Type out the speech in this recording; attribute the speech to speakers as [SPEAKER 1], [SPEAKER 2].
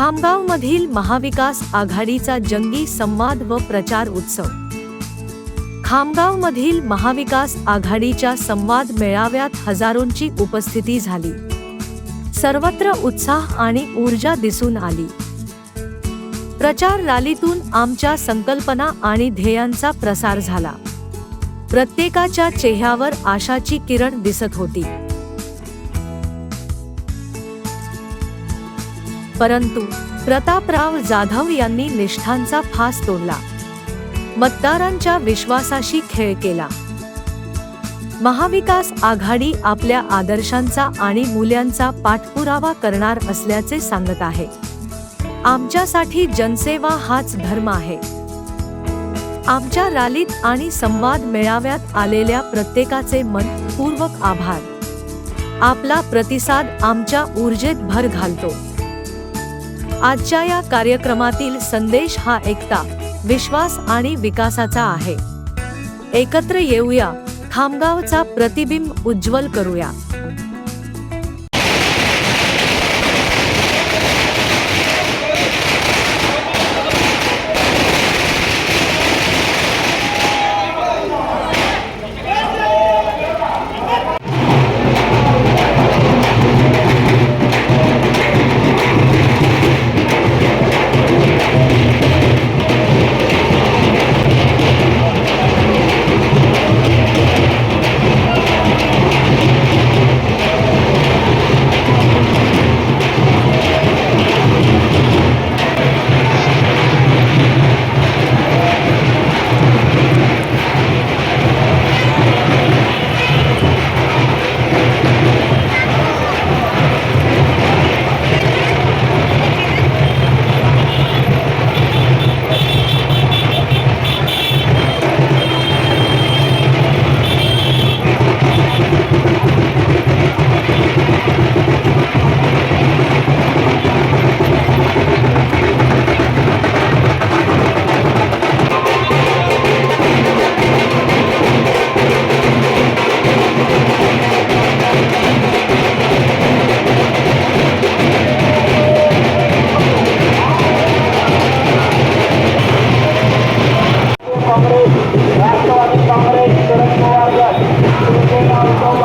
[SPEAKER 1] खामगावमधील महाविकास आघाडीचा जंगी संवाद व प्रचार उत्सव. खामगावमधील महाविकास आघाडीच्या संवाद मेळाव्यात हजारोंची उपस्थिती झाली. सर्वत्र उत्साह आणि ऊर्जा दिसून आली. प्रचार रॅलीतून आमच्या संकल्पना आणि ध्येयांचा प्रसार झाला. प्रत्येकाच्या चेहऱ्यावर आशाची किरण दिसत होती. परंतु प्रतापराव जाधव यांनी निष्ठांचा फास तोडला. मतदारांच्या विश्वासाशी खेळ केला. महाविकास आघाडी आपल्या आदर्शांचा आणि मूल्यांचा पाठपुरावा करणार असल्याचे सांगत आहे. आमच्यासाठी जनसेवा हाच धर्म आहे. आमच्या रॅलीत आणि संवाद मेळाव्यात आलेल्या प्रत्येकाचे मनपूर्वक आभार. आपला प्रतिसाद आमच्या ऊर्जेत भर घालतो. आजच्या या कार्यक्रमातील संदेश हा एकता विश्वास आणि विकासाचा आहे. एकत्र येऊया. खामगावचा प्रतिबिंब उज्ज्वल करूया. Thank you.